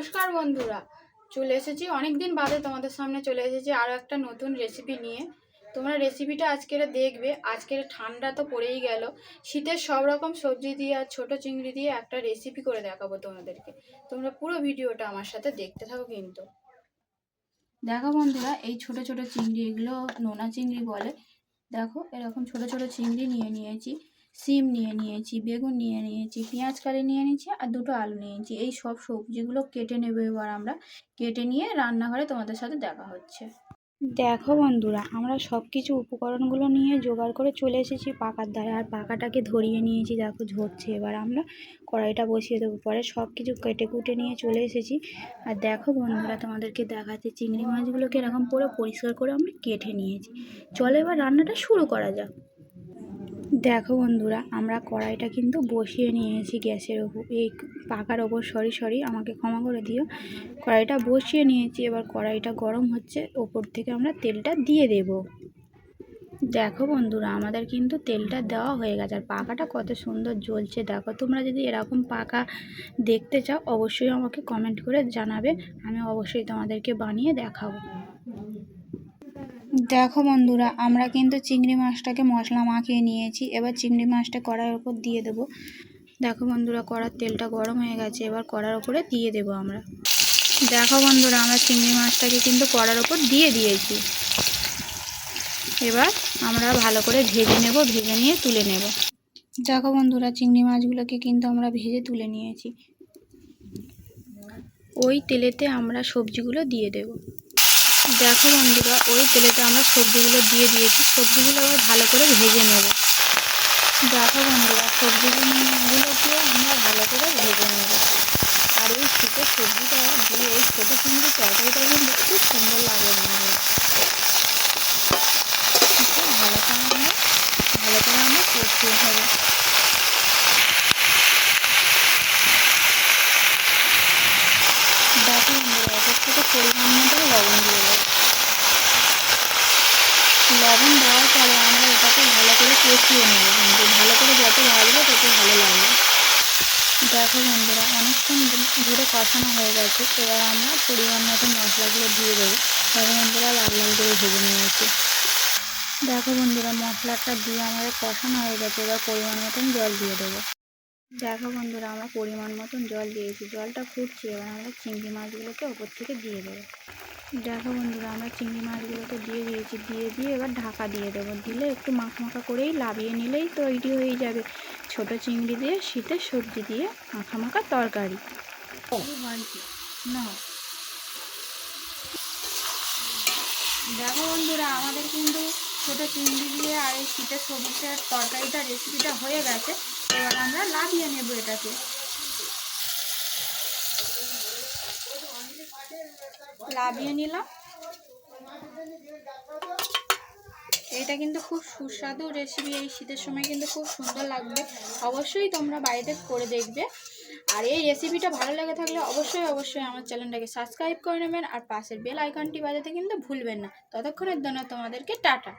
নমস্কার বন্ধুরা, চলে এসেছি। অনেক দিন বাদে তোমাদের সামনে চলে এসেছি আরও একটা নতুন রেসিপি নিয়ে। তোমরা রেসিপিটা আজকের দেখবে। আজকের ঠান্ডা তো পড়েই গেল। শীতের সব রকম সবজি দিয়ে আর ছোটো চিংড়ি দিয়ে একটা রেসিপি করে দেখাবো তোমাদেরকে। তোমরা পুরো ভিডিওটা আমার সাথে দেখতে থাকো কিন্তু। দেখো বন্ধুরা, এই ছোট ছোট চিংড়ি, এগুলো নোনা চিংড়ি বলে। দেখো, এরকম ছোট ছোট চিংড়ি নিয়ে নিয়েছি। সিম নিয়ে নিয়েছি, বেগুন নিয়ে নিয়েছি, পেঁয়াজ কালি নিয়ে নিয়েছি আর দুটো আলু নিয়েছি। এই সব সবজিগুলো কেটে নেব এবার আমরা। কেটে নিয়ে রান্নাঘরে তোমাদের সাথে দেখা হচ্ছে। দেখো বন্ধুরা, আমরা সব কিছু উপকরণগুলো নিয়ে জোগাড় করে চলে এসেছি পাকার ধারে আর পাকাটাকে ধরিয়ে নিয়েছি, দেখো ঝরছে। এবার আমরা কড়াইটা বসিয়ে দেবো। পরে সব কিছু কেটে কুটে নিয়ে চলে এসেছি। আর দেখো বন্ধুরা, তোমাদেরকে দেখাচ্ছে চিংড়ি মাছগুলোকে এরকম পুরো পরিষ্কার করে আমরা কেটে নিয়েছি। চলো এবার রান্নাটা শুরু করা যাক। দেখো বন্ধুরা, আমরা কড়াইটা কিন্তু বসিয়ে নিয়েছি গ্যাসের ওপর। এই পাকার ওপর সরি সরি আমাকে ক্ষমা করে দিও। কড়াইটা বসিয়ে নিয়েছি, এবার কড়াইটা গরম হচ্ছে, ওপর থেকে আমরা তেলটা দিয়ে দেব। দেখো বন্ধুরা, আমাদের কিন্তু তেলটা দেওয়া হয়ে গেছে, আর পাকাটা কত সুন্দর জ্বলছে। দেখো, তোমরা যদি এরকম পাকা দেখতে চাও, অবশ্যই আমাকে কমেন্ট করে জানাবে, আমি অবশ্যই তোমাদেরকে বানিয়ে দেখাবো। দেখো বন্ধুরা, আমরা কিন্তু চিংড়ি মাছটাকে মশলা মাখিয়ে নিয়েছি, এবার চিংড়ি মাছটা কড়াইয়ের ওপর দিয়ে দেবো। দেখো বন্ধুরা, কড়ার তেলটা গরম হয়ে গেছে, এবার কড়ার ওপরে দিয়ে দেবো আমরা। দেখো বন্ধুরা, আমরা চিংড়ি মাছটাকে কিন্তু কড়ার ওপর দিয়ে দিয়েছি। এবার আমরা ভালো করে ভেজে নেব, ভেজে নিয়ে তুলে নেব। দেখো বন্ধুরা, চিংড়ি মাছগুলোকে কিন্তু আমরা ভেজে তুলে নিয়েছি। ওই তেলেতে আমরা সবজিগুলো দিয়ে দেবো। দেখো বন্ধুরা, ওই তেলেতে আমরা সবজিগুলো দিয়ে দিয়েছি। সবজিগুলো আবার ভালো করে ভেজে নেব। দেখো বন্ধুরা সবজিগুলোকে আমরা ভালো করে ভেজে নেব। আর এই শীতের সবজিটা দিয়ে, এই ছোটো চিংড়ির তরকারিটা কিন্তু খুব সুন্দর লাগে বন্ধুরা। ভালো করে আমরা, ভালো করে আমরা কষিয়ে হবে দেখো বন্ধুরা এটার থেকে পরিমাণ মতো লবণ দিয়ে দেবো লবণ দেওয়ার পরে আমরা এটাকে ভালো করে কষিয়ে নেব কিন্তু ভালো করে যত ভাজবো তত ভালো লাগবে। দেখো বন্ধুরা, অনেকক্ষণ ধরে কষানো হয়ে গেছে। এবার আমরা পরিমাণ মতো মশলাগুলো দিয়ে দেবো। দেখো বন্ধুরা, লাল লাল করে ভেজে নিয়েছি দেখো বন্ধুরা, মশলাটা দিয়ে আমাদের কষানো হয়ে গেছে। এবার পরিমাণ মতন জল দিয়ে দেবো। দেখো বন্ধুরা, আমরা পরিমাণ মতন জল দিয়েছি। জলটা ফুটছে, এবার আমরা চিংড়ি মাছগুলোকে ওপর থেকে দিয়ে দেবো। দেখো বন্ধুরা, আমরা চিংড়ি মাছগুলোকে দিয়ে দিয়েছি, দিয়ে দিয়ে এবার ঢাকা দিয়ে দেবো। দিলে একটু মাখা করেই লাভিয়ে নিলেই তৈরি হয়ে যাবে। ছোট চিংড়ি দিয়ে শীতের সবজি দিয়ে মাখা মাখা তরকারি। না দেখো বন্ধুরা, আমাদের কিন্তু ছোটো চিংড়ি দিয়ে আর এই শীতের সবজিটার তরকারিটা রেসিপিটা হয়ে গেছে। এবার আমরা লাভিয়ে নেব এটাকে। লাভিয়ে নিলাম। এটা কিন্তু খুব সুস্বাদু রেসিপি এই শীতের সময় কিন্তু খুব সুন্দর লাগবে। অবশ্যই তোমরা বাড়িতে করে দেখবে। আর এই রেসিপিটা ভালো লেগে থাকলে অবশ্যই অবশ্যই আমার চ্যানেলটাকে সাবস্ক্রাইব করে নেবেন আর পাশের বেল আইকনটি বাজাতে কিন্তু ভুলবেন না। ততক্ষণের জন্য তোমাদেরকে টাটা।